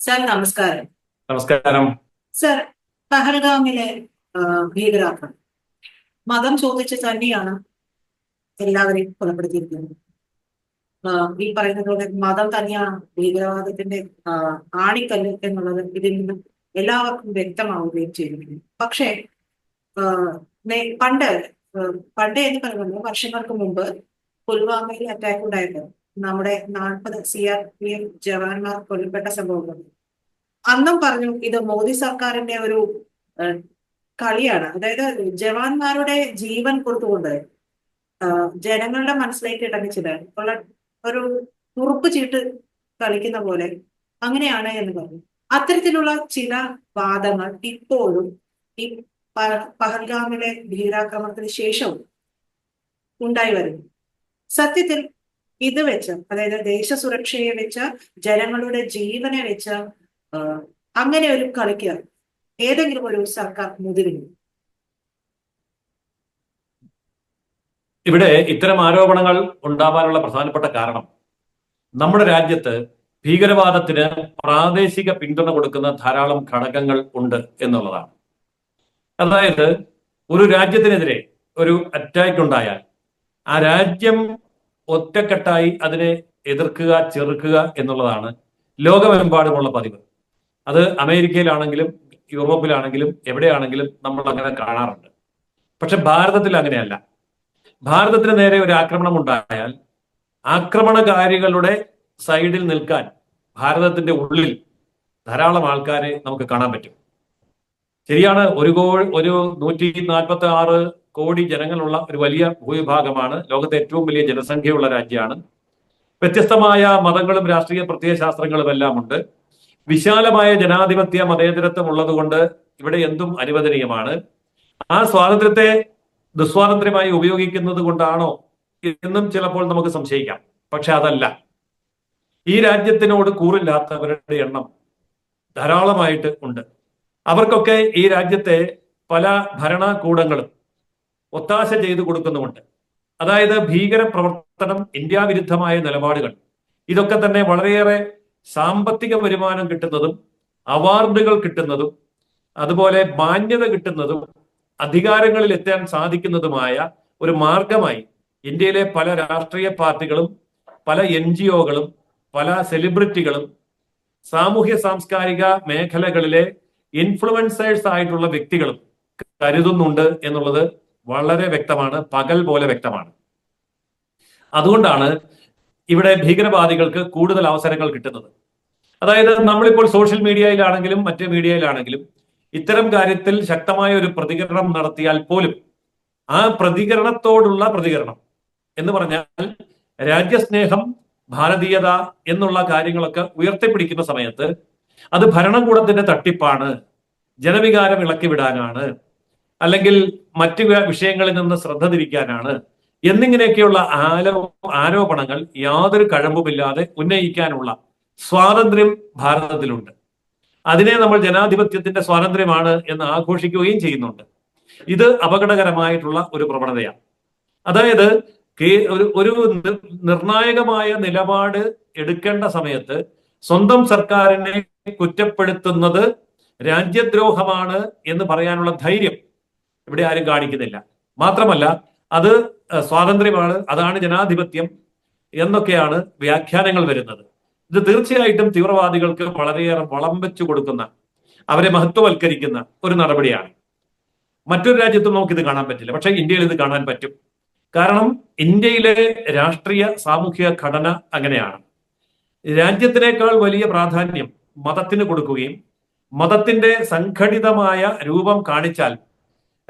Sir നമസ്കാരം. നമസ്കാരം. Sir പഹൽഗാമിലെ ഭീകരാക്രമം മതം ചോദിച്ച് തന്നെയാണ് എല്ലാവരെയും കൊലപ്പെടുത്തിയിരിക്കുന്നത്. ഈ പറയുന്നത് പോലെ മതം തന്നെയാണ് ഭീകരവാദത്തിന്റെ ആണിക്കല്ല് എന്നുള്ളത് ഇതിൽ നിന്നും എല്ലാവർക്കും വ്യക്തമാവുകയും ചെയ്തിരിക്കുന്നു പക്ഷേ പണ്ട് പണ്ട് എന്ന് പറയുന്നത് വർഷങ്ങൾക്ക് മുമ്പ് പുൽവാമയിൽ അറ്റാക്ക് ഉണ്ടായപ്പോൾ നമ്മുടെ നാൽപ്പത് സി ആർ പി എഫ് ജവാന്മാർ കൊല്ലപ്പെട്ട സംഭവങ്ങൾ. അന്നും പറഞ്ഞു ഇത് മോദി സർക്കാരിന്റെ ഒരു കളിയാണ്. അതായത് ജവാന്മാരുടെ ജീവൻ കൊടുത്തുകൊണ്ട് ജനങ്ങളുടെ മനസ്സിലേക്ക് ഇടങ്ങിച്ചത് ഉള്ള ഒരു കുറുപ്പ് ചീട്ട് കളിക്കുന്ന പോലെ അങ്ങനെയാണ് എന്ന് പറഞ്ഞു. അത്തരത്തിലുള്ള ചില വാദങ്ങൾ ഇപ്പോഴും ഈ പഹൽഗാമിലെ ഭീകരാക്രമണത്തിന് ശേഷവും ഉണ്ടായി വരുന്നു. സത്യത്തിൽ ഇത് വെച്ച് അതായത് ദേശസുരക്ഷയെ വെച്ച് ജനങ്ങളുടെ ജീവനെ വെച്ച് അങ്ങനെ ഒരു കളിക്ക് ഏതെങ്കിലും ഒരു സർക്കാർ മുതിരുന്നു. ഇവിടെ ഇത്തരം ആരോപണങ്ങൾ ഉണ്ടാവാനുള്ള പ്രധാനപ്പെട്ട കാരണം നമ്മുടെ രാജ്യത്ത് ഭീകരവാദത്തിന് പ്രാദേശിക പിന്തുണ കൊടുക്കുന്ന ധാരാളം ഘടകങ്ങൾ ഉണ്ട് എന്നുള്ളതാണ്. അതായത് ഒരു രാജ്യത്തിനെതിരെ ഒരു അറ്റാക്ക് ഉണ്ടായാൽ ആ രാജ്യം ഒറ്റക്കെട്ടായി അതിനെ എതിർക്കുക ചെറുക്കുക എന്നുള്ളതാണ് ലോകമെമ്പാടുമുള്ള പതിവ്. അത് അമേരിക്കയിലാണെങ്കിലും യൂറോപ്പിലാണെങ്കിലും എവിടെയാണെങ്കിലും നമ്മൾ അങ്ങനെ കാണാറുണ്ട്. പക്ഷെ ഭാരതത്തിൽ അങ്ങനെയല്ല. ഭാരതത്തിന് നേരെ ഒരു ആക്രമണം ഉണ്ടായാൽ ആക്രമണകാരികളുടെ സൈഡിൽ നിൽക്കാൻ ഭാരതത്തിന്റെ ഉള്ളിൽ ധാരാളം ആൾക്കാരെ നമുക്ക് കാണാൻ പറ്റും. ശരിയാണ് ഒരു കോ ഒരു നൂറ്റി നാൽപ്പത്തി ആറ് കോടി ജനങ്ങളുള്ള ഒരു വലിയ ഭൂവിഭാഗമാണ്. ലോകത്തെ ഏറ്റവും വലിയ ജനസംഖ്യയുള്ള രാജ്യമാണ്. വ്യത്യസ്തമായ മതങ്ങളും രാഷ്ട്രീയ പ്രത്യയശാസ്ത്രങ്ങളും എല്ലാം ഉണ്ട് വിശാലമായ ജനാധിപത്യ മതേതരത്വം ഉള്ളതുകൊണ്ട് ഇവിടെ എന്തും അനുവദനീയമാണ്. ആ സ്വാതന്ത്ര്യത്തെ ദുസ്വാതന്ത്ര്യമായി ഉപയോഗിക്കുന്നത് കൊണ്ടാണോ എന്നും ചിലപ്പോൾ നമുക്ക് സംശയിക്കാം. പക്ഷെ അതല്ല. ഈ രാജ്യത്തിനോട് കൂറില്ലാത്തവരുടെ എണ്ണം ധാരാളമായിട്ട് ഉണ്ട്. അവർക്കൊക്കെ ഈ രാജ്യത്തെ പല ഭരണകൂടങ്ങളും ഒത്താശ ചെയ്തു കൊടുക്കുന്നുമുണ്ട്. അതായത് ഭീകര പ്രവർത്തനം ഇന്ത്യ വിരുദ്ധമായ നിലപാടുകൾ. ഇതൊക്കെ തന്നെ വളരെയേറെ സാമ്പത്തിക വരുമാനം കിട്ടുന്നതും അവാർഡുകൾ കിട്ടുന്നതും അതുപോലെ മാന്യത കിട്ടുന്നതും അധികാരങ്ങളിൽ എത്താൻ സാധിക്കുന്നതുമായ ഒരു മാർഗമായി ഇന്ത്യയിലെ പല രാഷ്ട്രീയ പാർട്ടികളും പല എൻ ജി ഒകളും പല സെലിബ്രിറ്റികളും സാമൂഹ്യ സാംസ്കാരിക മേഖലകളിലെ ഇൻഫ്ലുവൻസേഴ്സ് ആയിട്ടുള്ള വ്യക്തികളും കരുതുന്നുണ്ട് എന്നുള്ളത് വളരെ വ്യക്തമാണ് പകൽ പോലെ വ്യക്തമാണ്. അതുകൊണ്ടാണ് ഇവിടെ ഭീകരവാദികൾക്ക് കൂടുതൽ അവസരങ്ങൾ കിട്ടുന്നത്. അതായത് നമ്മളിപ്പോൾ സോഷ്യൽ മീഡിയയിലാണെങ്കിലും മറ്റ് മീഡിയയിലാണെങ്കിലും ഇത്തരം കാര്യത്തിൽ ശക്തമായ ഒരു പ്രതികരണം നടത്തിയാൽ പോലും ആ പ്രതികരണത്തോടുള്ള പ്രതികരണം എന്ന് പറഞ്ഞാൽ രാജ്യസ്നേഹം ഭാരതീയത എന്നുള്ള കാര്യങ്ങളൊക്കെ ഉയർത്തിപ്പിടിക്കുന്ന സമയത്ത് അത് ഭരണകൂടത്തിന്റെ തട്ടിപ്പാണ് ജനവികാരം ഇളക്കിവിടാനാണ് അല്ലെങ്കിൽ മറ്റു വിഷയങ്ങളിൽ നിന്ന് ശ്രദ്ധ തിരിക്കാനാണ്. എന്നിങ്ങനെയൊക്കെയുള്ള ആലോ ആരോപണങ്ങൾ യാതൊരു കഴമ്പുമില്ലാതെ ഉന്നയിക്കാനുള്ള സ്വാതന്ത്ര്യം ഭാരതത്തിലുണ്ട്. അതിനെ നമ്മൾ ജനാധിപത്യത്തിന്റെ സ്വാതന്ത്ര്യമാണ് എന്ന് ആഘോഷിക്കുകയും ചെയ്യുന്നുണ്ട്. ഇത് അപകടകരമായിട്ടുള്ള ഒരു പ്രവണതയാണ്. അതായത് ഒരു ഒരു നിർണായകമായ നിലപാട് എടുക്കേണ്ട സമയത്ത് സ്വന്തം സർക്കാരിനെ കുറ്റപ്പെടുത്തുന്നത് രാജ്യദ്രോഹമാണ് എന്ന് പറയാനുള്ള ധൈര്യം ഇവിടെ ആരും കാണിക്കുന്നില്ല. മാത്രമല്ല അത് സ്വാതന്ത്ര്യമാണ് അതാണ് ജനാധിപത്യം എന്നൊക്കെയാണ് വ്യാഖ്യാനങ്ങൾ വരുന്നത്. ഇത് തീർച്ചയായിട്ടും തീവ്രവാദികൾക്ക് വളരെയേറെ വളം വെച്ചു കൊടുക്കുന്ന അവരെ മഹത്വവൽക്കരിക്കുന്ന ഒരു നടപടിയാണ്. മറ്റൊരു രാജ്യത്തും ഇത് കാണാൻ പറ്റില്ല. പക്ഷേ ഇന്ത്യയിൽ ഇത് കാണാൻ പറ്റും. കാരണം ഇന്ത്യയിലെ രാഷ്ട്രീയ സാമൂഹിക ഘടന അങ്ങനെയാണ്. രാജ്യത്തിനേക്കാൾ വലിയ പ്രാധാന്യം മതത്തിന് കൊടുക്കുകയും മതത്തിന്റെ സംഘടിതമായ രൂപം കാണിച്ചാൽ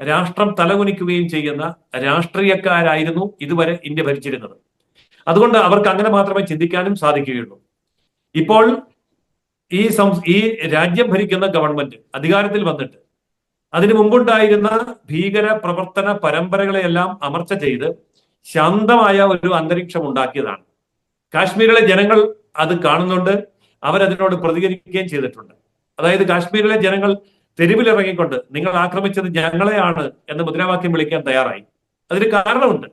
രാഷ്ട്രം തലകുനിക്കുകയും ചെയ്യുന്ന രാഷ്ട്രീയക്കാരായിരുന്നു ഇതുവരെ ഇന്ത്യ ഭരിച്ചിരുന്നത്. അതുകൊണ്ട് അവർക്ക് അങ്ങനെ മാത്രമേ ചിന്തിക്കാനും സാധിക്കുകയുള്ളൂ. ഇപ്പോൾ ഈ ഈ രാജ്യം ഭരിക്കുന്ന ഗവൺമെന്റ് അധികാരത്തിൽ വന്നിട്ട് അതിനു മുമ്പുണ്ടായിരുന്ന ഭീകര പ്രവർത്തന പരമ്പരകളെയെല്ലാം അമർച്ച ചെയ്ത് ശാന്തമായ ഒരു അന്തരീക്ഷം ഉണ്ടാക്കിയതാണ്. കാശ്മീരിലെ ജനങ്ങൾ അത് കാണുന്നുണ്ട് അവരതിനോട് പ്രതികരിക്കുകയും ചെയ്തിട്ടുണ്ട്. അതായത് കാശ്മീരിലെ ജനങ്ങൾ തെരുവിലിറങ്ങിക്കൊണ്ട് നിങ്ങൾ ആക്രമിച്ചത് ഞങ്ങളെയാണ് എന്ന് മുദ്രാവാക്യം വിളിക്കാൻ തയ്യാറായി. അതിന് കാരണമുണ്ട്.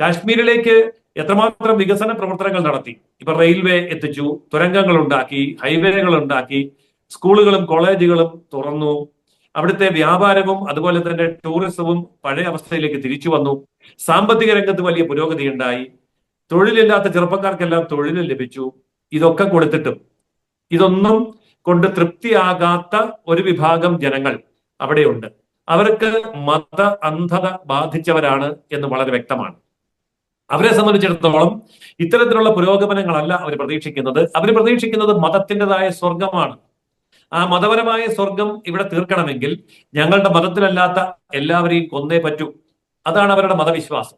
കാശ്മീരിലേക്ക് എത്രമാത്രം വികസന പ്രവർത്തനങ്ങൾ നടത്തി. ഇപ്പൊ റെയിൽവേ എത്തിച്ചു തുരങ്കങ്ങൾ ഉണ്ടാക്കി ഹൈവേകൾ ഉണ്ടാക്കി സ്കൂളുകളും കോളേജുകളും തുറന്നു. അവിടുത്തെ വ്യാപാരവും അതുപോലെ തന്നെ ടൂറിസവും പഴയ അവസ്ഥയിലേക്ക് തിരിച്ചു വന്നു. സാമ്പത്തിക രംഗത്ത് വലിയ പുരോഗതി ഉണ്ടായി. തൊഴിലില്ലാത്ത ചെറുപ്പക്കാർക്കെല്ലാം തൊഴിൽ ലഭിച്ചു. ഇതൊക്കെ കൊടുത്തിട്ടും. ഇതൊന്നും കൊണ്ട് തൃപ്തിയാകാത്ത ഒരു വിഭാഗം ജനങ്ങൾ അവിടെയുണ്ട്. അവർക്ക് മത അന്ധത ബാധിച്ചവരാണ് എന്ന് വളരെ വ്യക്തമാണ്. അവരെ സംബന്ധിച്ചിടത്തോളം ഇത്തരത്തിലുള്ള പുരോഗമനങ്ങളല്ല അവർ പ്രതീക്ഷിക്കുന്നത്. അവർ പ്രതീക്ഷിക്കുന്നത് മതത്തിന്റെതായ സ്വർഗമാണ് ആ മതപരമായ സ്വർഗം ഇവിടെ തീർക്കണമെങ്കിൽ ഞങ്ങളുടെ മതത്തിലല്ലാത്ത എല്ലാവരെയും കൊന്നേ പറ്റൂ. അതാണ് അവരുടെ മതവിശ്വാസം.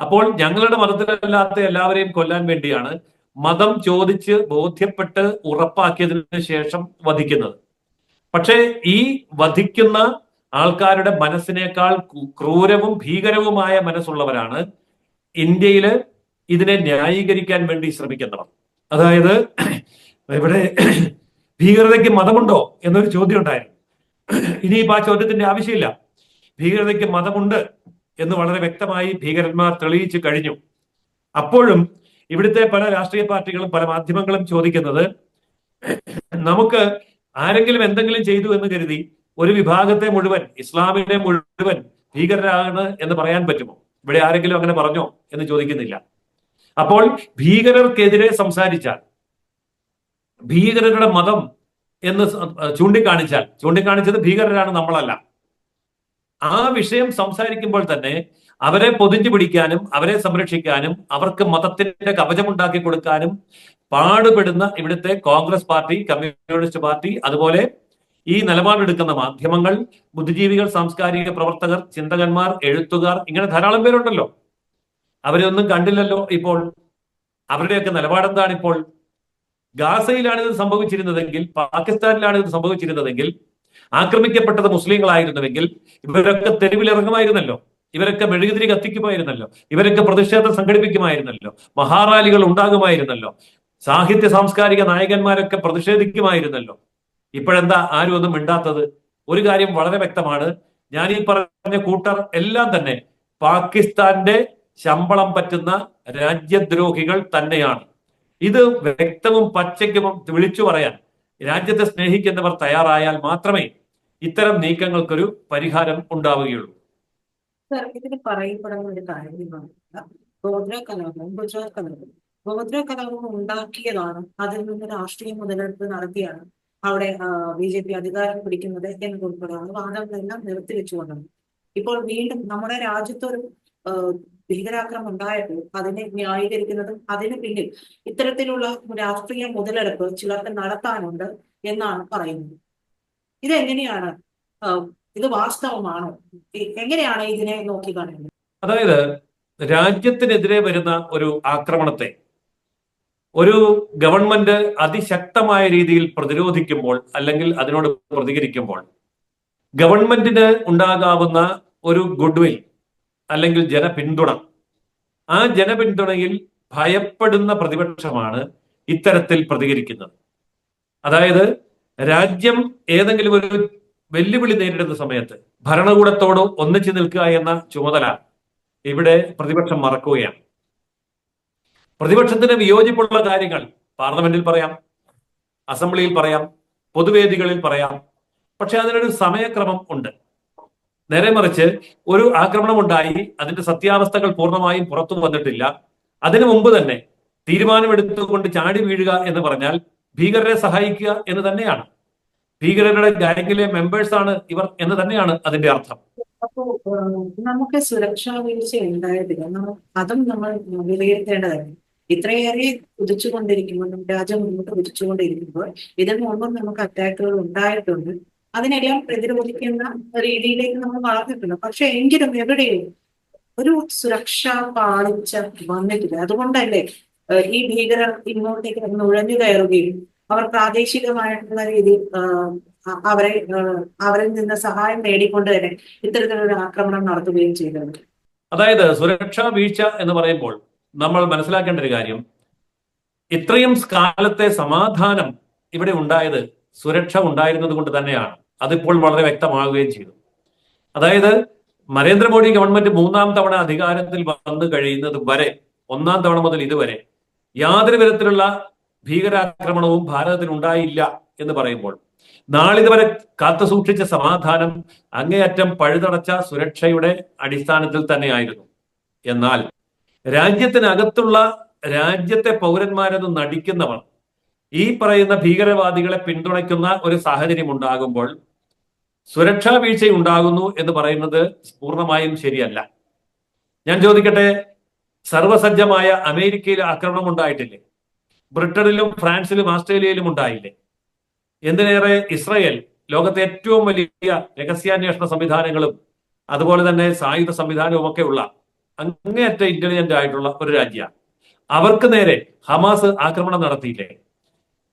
അപ്പോൾ ഞങ്ങളുടെ മതത്തിലല്ലാത്ത എല്ലാവരെയും കൊല്ലാൻ വേണ്ടിയാണ് മതം ചോദിച്ച് ബോധ്യപ്പെട്ട് ഉറപ്പാക്കിയതിന് ശേഷം വധിക്കുന്നത്. പക്ഷേ ഈ വധിക്കുന്ന ആൾക്കാരുടെ മനസ്സിനേക്കാൾ ക്രൂരവും ഭീകരവുമായ മനസ്സുള്ളവരാണ് ഇന്ത്യയിൽ ഇതിനെ ന്യായീകരിക്കാൻ വേണ്ടി ശ്രമിക്കുന്നവർ. അതായത് ഇവിടെ ഭീകരതയ്ക്ക് മതമുണ്ടോ എന്നൊരു ചോദ്യം ഉണ്ടായിരുന്നു ഇനിയിപ്പോ ആ ചോദ്യത്തിന്റെ ആവശ്യമില്ല. ഭീകരതയ്ക്ക് മതമുണ്ട് എന്ന് വളരെ വ്യക്തമായി ഭീകരന്മാർ തെളിയിച്ചു കഴിഞ്ഞു. അപ്പോഴും ഇവിടുത്തെ പല രാഷ്ട്രീയ പാർട്ടികളും പല മാധ്യമങ്ങളും ചോദിക്കുന്നത് നമുക്ക് ആരെങ്കിലും എന്തെങ്കിലും ചെയ്തു എന്ന് കരുതി ഒരു വിഭാഗത്തെ മുഴുവൻ ഇസ്ലാമിനെ മുഴുവൻ ഭീകരരാണ് എന്ന് പറയാൻ പറ്റുമോ? ഇവിടെ ആരെങ്കിലും അങ്ങനെ പറഞ്ഞോ എന്ന് ചോദിക്കുന്നില്ല. അപ്പോൾ ഭീകരർക്കെതിരെ സംസാരിച്ചാൽ ഭീകരരുടെ മതം എന്ന് ചൂണ്ടിക്കാണിച്ചാൽ ചൂണ്ടിക്കാണിച്ചത് ഭീകരരാണ് നമ്മളല്ല. ആ വിഷയം സംസാരിക്കുമ്പോൾ തന്നെ അവരെ പൊതിഞ്ഞു പിടിക്കാനും അവരെ സംരക്ഷിക്കാനും അവർക്ക് മതത്തിന്റെ കവചമുണ്ടാക്കി കൊടുക്കാനും പാടുപെടുന്ന ഇവിടുത്തെ കോൺഗ്രസ് പാർട്ടി കമ്മ്യൂണിസ്റ്റ് പാർട്ടി അതുപോലെ ഈ നിലപാടെടുക്കുന്ന മാധ്യമങ്ങൾ ബുദ്ധിജീവികൾ സാംസ്കാരിക പ്രവർത്തകർ ചിന്തകന്മാർ എഴുത്തുകാർ ഇങ്ങനെ ധാരാളം പേരുണ്ടല്ലോ. അവരൊന്നും കണ്ടില്ലല്ലോ ഇപ്പോൾ. അവരുടെയൊക്കെ നിലപാടെന്താണ് ഇപ്പോൾ? ഗാസയിലാണ് ഇത് സംഭവിച്ചിരുന്നതെങ്കിൽ പാകിസ്ഥാനിലാണ് ഇത് സംഭവിച്ചിരുന്നതെങ്കിൽ ആക്രമിക്കപ്പെട്ടത് മുസ്ലിങ്ങളായിരുന്നുവെങ്കിൽ ഇവരൊക്കെ തെരുവിലിറങ്ങുമായിരുന്നല്ലോ. ഇവരൊക്കെ മെഴുകുതിരി കത്തിക്കുമായിരുന്നല്ലോ. ഇവരൊക്കെ പ്രതിഷേധം സംഘടിപ്പിക്കുമായിരുന്നല്ലോ. മഹാറാലികൾ ഉണ്ടാകുമായിരുന്നല്ലോ. സാഹിത്യ സാംസ്കാരിക നായകന്മാരൊക്കെ പ്രതിഷേധിക്കുമായിരുന്നല്ലോ. ഇപ്പോഴെന്താ ആരും ഒന്നും മിണ്ടാത്തത്? ഒരു കാര്യം വളരെ വ്യക്തമാണ്. ഞാൻ ഈ പറഞ്ഞ കൂട്ടർ എല്ലാം തന്നെ പാകിസ്ഥാന്റെ ശമ്പളം പറ്റുന്ന രാജ്യദ്രോഹികൾ തന്നെയാണ്. ഇത് വ്യക്തവും പച്ചയ്ക്കും വിളിച്ചു പറയാൻ രാജ്യത്തെ സ്നേഹിക്കുന്നവർ തയ്യാറായാൽ മാത്രമേ ഇത്തരം നീക്കങ്ങൾക്കൊരു പരിഹാരം ഉണ്ടാവുകയുള്ളൂ. ഇതിൽ പറയപ്പെടുന്ന ഒരു കാര്യമാണ്. ഗോത്ര കലാപം ഗുജറാത്ത് കലാപം ഗോത്ര കലാപം ഉണ്ടാക്കിയതാണ്. അതിൽ നിന്ന് രാഷ്ട്രീയ മുതലെടുപ്പ് നടത്തിയാണ് അവിടെ ബി ജെ പി അധികാരം പിടിക്കുന്നത് എന്നതുൾപ്പെടെയുള്ള വാദങ്ങളെല്ലാം നിർത്തിവെച്ചുകൊണ്ടാണ് ഇപ്പോൾ വീണ്ടും നമ്മുടെ രാജ്യത്തൊരു ഭീകരാക്രമം ഉണ്ടായപ്പോൾ അതിനെ ന്യായീകരിക്കുന്നതും അതിന് പിന്നിൽ ഇത്തരത്തിലുള്ള രാഷ്ട്രീയ മുതലെടുപ്പ് ചിലർക്ക് നടത്താനുണ്ട് എന്നാണ് പറയുന്നത്. ഇതെങ്ങനെയാണ് ഇത് വാസ്തവമാണോ? എങ്ങനെയാണ് ഇതിനെ നോക്കി കാണുന്നത്? അതായത് രാജ്യത്തിനെതിരെ വരുന്ന ഒരു ആക്രമണത്തെ ഒരു ഗവൺമെന്റ് അതിശക്തമായ രീതിയിൽ പ്രതിരോധിക്കുമ്പോൾ അല്ലെങ്കിൽ അതിനോട് പ്രതികരിക്കുമ്പോൾ ഗവൺമെന്റിന് ഉണ്ടാകാവുന്ന ഒരു ഗുഡ്വിൽ അല്ലെങ്കിൽ ജനപിന്തുണ ആ ജനപിന്തുണയിൽ ഭയപ്പെടുന്ന പ്രതിപക്ഷമാണ് ഇത്തരത്തിൽ പ്രതികരിക്കുന്നത്. അതായത് രാജ്യം ഏതെങ്കിലും ഒരു വെല്ലുവിളി നേരിടുന്ന സമയത്ത് ഭരണകൂടത്തോട് ഒന്നിച്ചു നിൽക്കുക എന്ന ചുമതല ഇവിടെ പ്രതിപക്ഷം മറക്കുകയാണ്. പ്രതിപക്ഷത്തിന് വിയോജിപ്പുള്ള കാര്യങ്ങൾ പാർലമെന്റിൽ പറയാം അസംബ്ലിയിൽ പറയാം പൊതുവേദികളിൽ പറയാം. പക്ഷെ അതിനൊരു സമയക്രമം ഉണ്ട്. നേരെ മറിച്ച് ഒരു ആക്രമണം ഉണ്ടായി അതിന്റെ സത്യാവസ്ഥകൾ പൂർണമായും പുറത്തു വന്നിട്ടില്ല. അതിനു മുമ്പ് തന്നെ തീരുമാനമെടുത്തുകൊണ്ട് ചാടി വീഴുക എന്ന് പറഞ്ഞാൽ ഭീകരരെ സഹായിക്കുക എന്ന് തന്നെയാണ്. ഭീകരരുടെ ഗാംഗിലെ മെമ്പേഴ്സ് ആണ് ഇവർ എന്ന് തന്നെയാണ് അതിന്റെ അർത്ഥം. നമുക്ക് സുരക്ഷാ വീഴ്ച ഉണ്ടായതില്ല. അതും നമ്മൾ വിലയിരുത്തേണ്ടതായിരുന്നു ഇത്രയേറെ കുതിച്ചുകൊണ്ടിരിക്കുമ്പോൾ രാജ്യം മുന്നോട്ട് കുതിച്ചുകൊണ്ടിരിക്കുമ്പോൾ ഇതിന് മുമ്പും നമുക്ക് അറ്റാക്കുകൾ ഉണ്ടായിട്ടുണ്ട്. അതിനെല്ലാം പ്രതിരോധിക്കുന്ന രീതിയിലേക്ക് നമ്മൾ വളർന്നിട്ടുണ്ട് പക്ഷെ എങ്കിലും എവിടെയും ഒരു സുരക്ഷാ പാളിച്ച വന്നിട്ടില്ല. അതുകൊണ്ടല്ലേ ഈ ഭീകരർ ഇങ്ങോട്ടേക്ക് നുഴഞ്ഞു കയറുകയും അവർ പ്രാദേശികമായിട്ടുള്ള രീതിയിൽ അവരെ അവരിൽ നിന്ന് സഹായം നേടിക്കൊണ്ട് തന്നെ ഇത്തരത്തിലൊരു ആക്രമണം നടത്തുകയും ചെയ്തത് അതായത് സുരക്ഷാ വീഴ്ച എന്ന് പറയുമ്പോൾ നമ്മൾ മനസ്സിലാക്കേണ്ട ഒരു കാര്യം. ഇത്രയും കാലത്തെ സമാധാനം ഇവിടെ ഉണ്ടായത് സുരക്ഷ ഉണ്ടായിരുന്നത് കൊണ്ട് തന്നെയാണ്. അതിപ്പോൾ വളരെ വ്യക്തമാവുകയും ചെയ്തു. അതായത് നരേന്ദ്രമോദി ഗവൺമെന്റ് മൂന്നാം തവണ അധികാരത്തിൽ വന്നു കഴിയുന്നത് വരെ ഒന്നാം തവണ മുതൽ ഇതുവരെ യാതൊരു വിധത്തിലുള്ള ഭീകരാക്രമണവും ഭാരതത്തിൽ ഉണ്ടായില്ല എന്ന് പറയുമ്പോൾ നാളിതുവരെ കാത്തു സൂക്ഷിച്ച സമാധാനം അങ്ങേയറ്റം പഴുതടച്ച സുരക്ഷയുടെ അടിസ്ഥാനത്തിൽ തന്നെയായിരുന്നു. എന്നാൽ രാജ്യത്തിനകത്തുള്ള രാജ്യത്തെ പൗരന്മാരെന്ന് നടിക്കുന്നവർ ഈ പറയുന്ന ഭീകരവാദികളെ പിന്തുണയ്ക്കുന്ന ഒരു സാഹചര്യം ഉണ്ടാകുമ്പോൾ സുരക്ഷാ വീഴ്ച ഉണ്ടാകുന്നു എന്ന് പറയുന്നത് പൂർണമായും ശരിയല്ല. ഞാൻ ചോദിക്കട്ടെ സർവസജ്ജമായ അമേരിക്കയിൽ ആക്രമണം ഉണ്ടായിട്ടില്ലേ? ബ്രിട്ടനിലും ഫ്രാൻസിലും ആസ്ട്രേലിയയിലും ഉണ്ടായില്ലേ? എന്തിനേറെ ഇസ്രയേൽ ലോകത്തെ ഏറ്റവും വലിയ രഹസ്യാന്വേഷണ സംവിധാനങ്ങളും അതുപോലെ തന്നെ സായുധ സംവിധാനവും ഒക്കെ ഉള്ള അങ്ങേയറ്റ ഇന്റലിജന്റ് ആയിട്ടുള്ള ഒരു രാജ്യമാണ്. അവർക്ക് നേരെ ഹമാസ് ആക്രമണം നടത്തിയില്ലേ?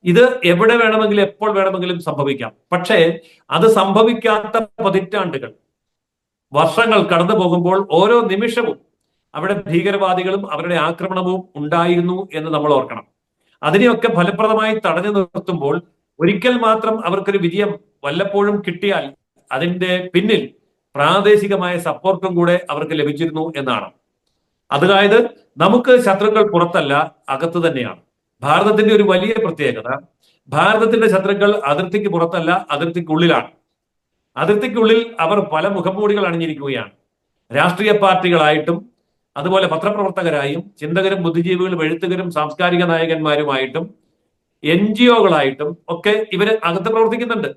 ഇത് എവിടെ വേണമെങ്കിലും എപ്പോൾ വേണമെങ്കിലും സംഭവിക്കാം. പക്ഷേ അത് സംഭവിക്കാത്ത പതിറ്റാണ്ടുകൾ. വർഷങ്ങൾ കടന്നു പോകുമ്പോൾ ഓരോ നിമിഷവും അവിടെ ഭീകരവാദികളും അവരുടെ ആക്രമണവും ഉണ്ടായിരുന്നു എന്ന് നമ്മൾ ഓർക്കണം. അതിനെയൊക്കെ ഫലപ്രദമായി തടഞ്ഞു നിർത്തുമ്പോൾ ഒരിക്കൽ മാത്രം അവർക്കൊരു വിജയം വല്ലപ്പോഴും കിട്ടിയാൽ അതിന്റെ പിന്നിൽ പ്രാദേശികമായ സപ്പോർട്ടും കൂടെ അവർക്ക് ലഭിച്ചിരുന്നു എന്നാണ്. അതായത് നമുക്ക് ശത്രുക്കൾ പുറത്തല്ല അകത്ത് തന്നെയാണ്. ഭാരതത്തിന്റെ ഒരു വലിയ പ്രത്യേകത ഭാരതത്തിന്റെ ശത്രുക്കൾ അതിർത്തിക്ക് പുറത്തല്ല അതിർത്തിക്കുള്ളിലാണ്. അതിർത്തിക്കുള്ളിൽ അവർ പല മുഖംമൂടികൾ അണിഞ്ഞിരിക്കുകയാണ്. രാഷ്ട്രീയ പാർട്ടികളായിട്ടും അതുപോലെ പത്രപ്രവർത്തകരായും ചിന്തകരും ബുദ്ധിജീവികളും എഴുത്തുകരും സാംസ്കാരിക നായകന്മാരുമായിട്ടും എൻ ജി ഒകളായിട്ടും ഒക്കെ ഇവർ അകത്ത് പ്രവർത്തിക്കുന്നുണ്ട്.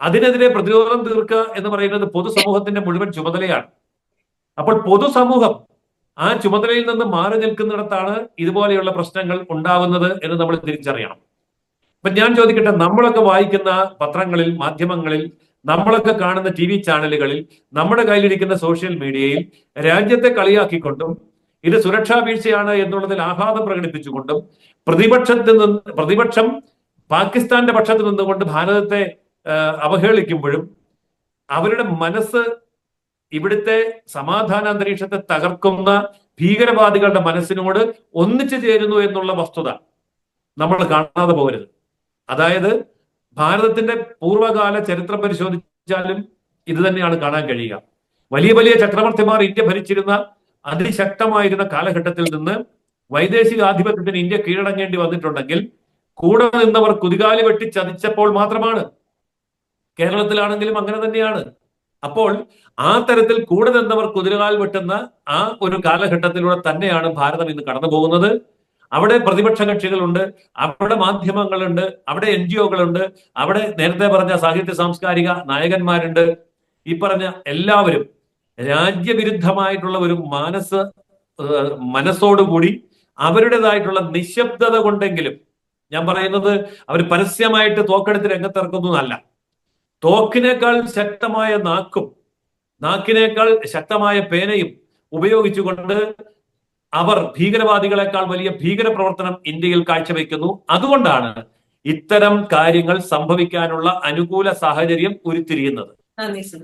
അതിനെതിരെ പ്രതിരോധം തീർക്കുക എന്ന് പറയുന്നത് പൊതുസമൂഹത്തിന്റെ മുഴുവൻ ചുമതലയാണ്. അപ്പോൾ പൊതുസമൂഹം ആ ചുമതലയിൽ നിന്ന് മാറി നിൽക്കുന്നിടത്താണ് ഇതുപോലെയുള്ള പ്രശ്നങ്ങൾ ഉണ്ടാവുന്നത് എന്ന് നമ്മൾ തിരിച്ചറിയണം. അപ്പൊ ഞാൻ ചോദിക്കട്ടെ നമ്മളൊക്കെ വായിക്കുന്ന പത്രങ്ങളിൽ മാധ്യമങ്ങളിൽ നമ്മളൊക്കെ കാണുന്ന ടി വി ചാനലുകളിൽ നമ്മുടെ കയ്യിലിരിക്കുന്ന സോഷ്യൽ മീഡിയയിൽ രാജ്യത്തെ കളിയാക്കിക്കൊണ്ടും ഇത് സുരക്ഷാ വീഴ്ചയാണ് എന്നുള്ളതിൽ ആഹ്ലാദം പ്രകടിപ്പിച്ചുകൊണ്ടും പ്രതിപക്ഷത്തിൽ നിന്ന് പ്രതിപക്ഷം പാകിസ്ഥാന്റെ പക്ഷത്ത് നിന്നുകൊണ്ട് ഭാരതത്തെ അവഹേളിക്കുമ്പോഴും അവരുടെ മനസ്സ് ഇവിടുത്തെ സമാധാന അന്തരീക്ഷത്തെ തകർക്കുന്ന ഭീകരവാദികളുടെ മനസ്സിനോട് ഒന്നിച്ചു ചേരുന്നു എന്നുള്ള വസ്തുത നമ്മൾ കാണാതെ പോകരുത്. അതായത് ഭാരതത്തിന്റെ പൂർവകാല ചരിത്രം പരിശോധിച്ചാലും ഇത് തന്നെയാണ് കാണാൻ കഴിയുക. വലിയ വലിയ ചക്രവർത്തിമാർ ഇന്ത്യ ഭരിച്ചിരുന്ന അതിശക്തമായിരുന്ന കാലഘട്ടത്തിൽ നിന്ന് വൈദേശിക ആധിപത്യത്തിന് ഇന്ത്യ കീഴടങ്ങേണ്ടി വന്നിട്ടുണ്ടെങ്കിൽ കൂടെ നിന്നവർ കുതികാലി വെട്ടി ചതിച്ചപ്പോൾ മാത്രമാണ്. കേരളത്തിലാണെങ്കിലും അങ്ങനെ തന്നെയാണ്. അപ്പോൾ ആ തരത്തിൽ കൂടെ നിന്നവർ കുതിരകാൽ വെട്ടുന്ന ആ ഒരു കാലഘട്ടത്തിലൂടെ തന്നെയാണ് ഭാരതം ഇന്ന് കടന്നു പോകുന്നത് അവിടെ പ്രതിപക്ഷ കക്ഷികളുണ്ട് അവിടെ മാധ്യമങ്ങളുണ്ട് അവിടെ എൻ ജി ഒകളുണ്ട് അവിടെ നേരത്തെ പറഞ്ഞ സാഹിത്യ സാംസ്കാരിക നായകന്മാരുണ്ട്. ഈ പറഞ്ഞ എല്ലാവരും രാജ്യവിരുദ്ധമായിട്ടുള്ള ഒരു മനസ്സ് ഏഹ്, മനസ്സോടുകൂടി അവരുടേതായിട്ടുള്ള നിശബ്ദത കൊണ്ടെങ്കിലും ഞാൻ പറയുന്നത് അവർ പരസ്യമായിട്ട് തോക്കെടുത്ത് രംഗത്തിറക്കുന്നു എന്നല്ല. തോക്കിനേക്കാൾ ശക്തമായ നാക്കും നാക്കിനേക്കാൾ ശക്തമായ പേനയും ഉപയോഗിച്ചുകൊണ്ട് അവർ ഭീകരവാദികളെക്കാൾ വലിയ ഭീകര പ്രവർത്തനം ഇന്ത്യയിൽ കാഴ്ചവെക്കുന്നു. അതുകൊണ്ടാണ് ഇത്തരം കാര്യങ്ങൾ സംഭവിക്കാനുള്ള അനുകൂല സാഹചര്യം ഉരുത്തിരിയുന്നത്. നന്ദി സർ.